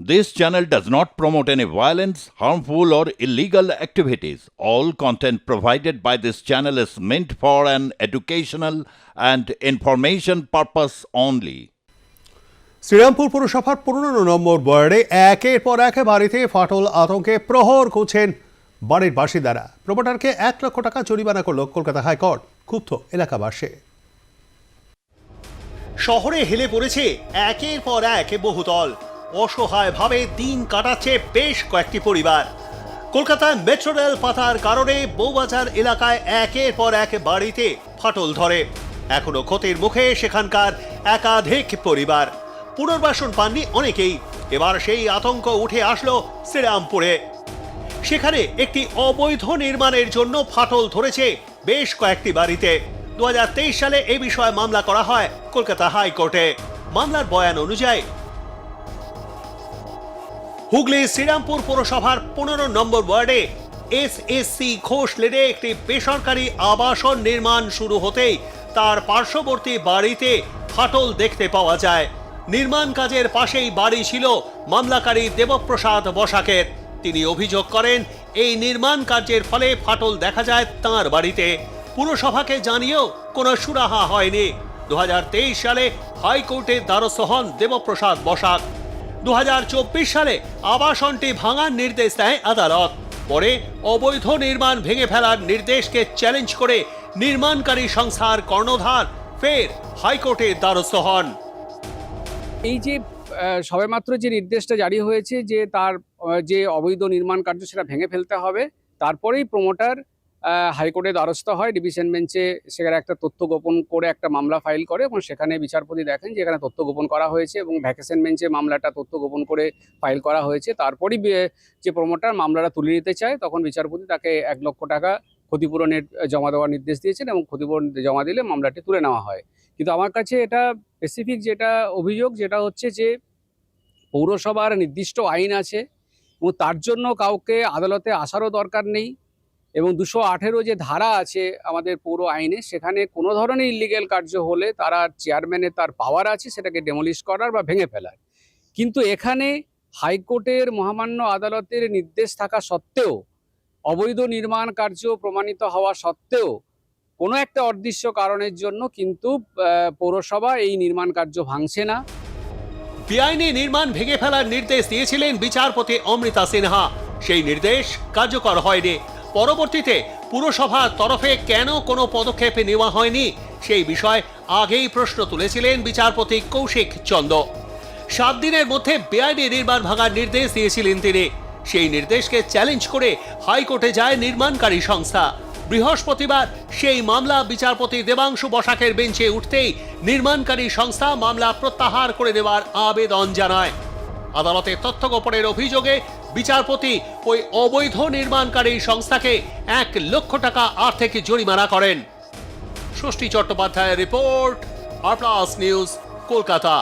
This channel does not promote any violence, harmful, or illegal activities. All content provided by this channel is meant for an educational and information purpose only. Serampore পুরসভার পনেরো নম্বর ওয়ার্ডে একের পর এক বাড়িতে ফাটল আতঙ্কে প্রহর খুঁজছেন বাড়ির বাসিন্দারা প্রমোটারকে এক লক্ষ টাকা জরিমানা করল কলকাতা হাইকোর্ট ক্ষুব্ধ এলাকাবাসী শহরে হেলে পড়েছে একের পর এক বহুতল অসহায়ভাবে দিন কাটাচ্ছে বেশ কয়েকটি পরিবার। কলকাতায় মেট্রো রেল পাতার কারণে বৌবাজার এলাকায় একের পর এক বাড়িতে ফাটল ধরে। এখনও ক্ষতির মুখে সেখানকার একাধিক পরিবার। পুনর্বাসন পাননি অনেকেই। এবার সেই আতঙ্ক উঠে আসলো শ্রীরামপুরে। সেখানে একটি অবৈধ নির্মাণের জন্য ফাটল ধরেছে বেশ কয়েকটি বাড়িতে। দু হাজার তেইশ সালে এ বিষয়ে মামলা করা হয় কলকাতা হাইকোর্টে। মামলার বয়ান অনুযায়ী হুগলি শ্রীরামপুর পৌরসভার পনেরো নম্বর ওয়ার্ডে এস এস সি ঘোষ লেনে একটি বেসরকারি আবাসন নির্মাণ শুরু হতেই তার পার্শ্ববর্তী বাড়িতে ফাটল দেখতে পাওয়া যায়। নির্মাণ কাজের পাশেই বাড়ি ছিল মামলাকারী দেবপ্রসাদ বসাকের। তিনি অভিযোগ করেন, এই নির্মাণ কার্যের ফলে ফাটল দেখা যায় তাঁর বাড়িতে। পুরসভাকে জানিয়েও কোনো সুরাহা হয়নি। দু হাজার তেইশ সালে হাইকোর্টের দ্বারস্থ হন দেবপ্রসাদ বসাক। দু হাজার চব্বিশ সালে আবাসনটি ভাঙার নির্দেশ দেয় আদালত। পরে অবৈধ নির্মাণ ভেঙে ফেলার নির্দেশকে চ্যালেঞ্জ করে নির্মাণকারী সংস্থার কর্ণধার ফের হাইকোর্টে দ্বারস্থ হন। এই যে সবেমাত্র যে নির্দেশটা জারি হয়েছে যে তার যে অবৈধ নির্মাণ কার্য সেটা ভেঙে ফেলতে হবে, তারপরেই প্রমোটার হাইকোর্টে দ্বারস্থ হয়, ডিভিশন বেঞ্চে সেখানে একটা তথ্য গোপন করে একটা মামলা ফাইল করে এবং সেখানে বিচারপতি দেখেন যে এখানে তথ্য গোপন করা হয়েছে এবং ভ্যাকেশন বেঞ্চে মামলাটা তথ্য গোপন করে ফাইল করা হয়েছে। তারপরই যে প্রমোটার মামলাটা তুলে নিতে চায়, তখন বিচারপতি তাকে এক লক্ষ টাকা ক্ষতিপূরণের জমা দেওয়ার নির্দেশ দিয়েছেন এবং ক্ষতিপূরণ জমা দিলে মামলাটি তুলে নেওয়া হয়। কিন্তু আমার কাছে এটা স্পেসিফিক যেটা অভিযোগ, যেটা হচ্ছে যে পৌরসভার নির্দিষ্ট আইন আছে এবং তার জন্য কাউকে আদালতে আসারও দরকার নেই। এবং দুশো আঠেরো যে ধারা আছে আমাদের পৌর আইনে, সেখানে কোনো ধরনের ইলিগেল কার্য হলে তারা চেয়ারম্যানের তার পাওয়ার আছে, সেটাকে ডেমলিশ করার বা ভেঙে ফেলার। কিন্তু এখানে হাইকোর্টের মহামান্য আদালতের নির্দেশ থাকা সত্ত্বেও, অবৈধ নির্মাণ কার্য প্রমাণিত হওয়া সত্ত্বেও, কোনো একটা অদৃশ্য কারণের জন্য কিন্তু পৌরসভা এই নির্মাণ কার্য ভাঙছে না। বেআইনি নির্মাণ ভেঙে ফেলার নির্দেশ দিয়েছিলেন বিচারপতি অমৃতা সিনহা। সেই নির্দেশ কার্যকর হয়নি। পরবর্তীতে পুরসভার তরফে কেন কোনো পদক্ষেপ নেওয়া হয়নি? সেই বিষয়ে আগেই প্রশ্ন তুলেছিলেন বিচারপতি কৌশিক চন্দ। সাত দিনের মধ্যে বেআইনি নির্মাণ ভাঙার নির্দেশ দিয়েছিলেন তিনি। সেই নির্দেশকে চ্যালেঞ্জ করে হাইকোর্টে যায় নির্মাণকারী সংস্থা। বৃহস্পতিবার সেই মামলা বিচারপতি দেবাংশু বসাকের বেঞ্চে উঠতেই নির্মাণকারী সংস্থা মামলা প্রত্যাহার করে দেওয়ার আবেদন জানায়। আদালতে তথ্য গোপনের অভিযোগে বিচারপতি ওই অবৈধ নির্মাণকারী সংস্থাকে এক লক্ষ টাকা আর্থিক জরিমানা করেন। ষষ্ঠী চট্টোপাধ্যায়ের report R plus news, Kolkata.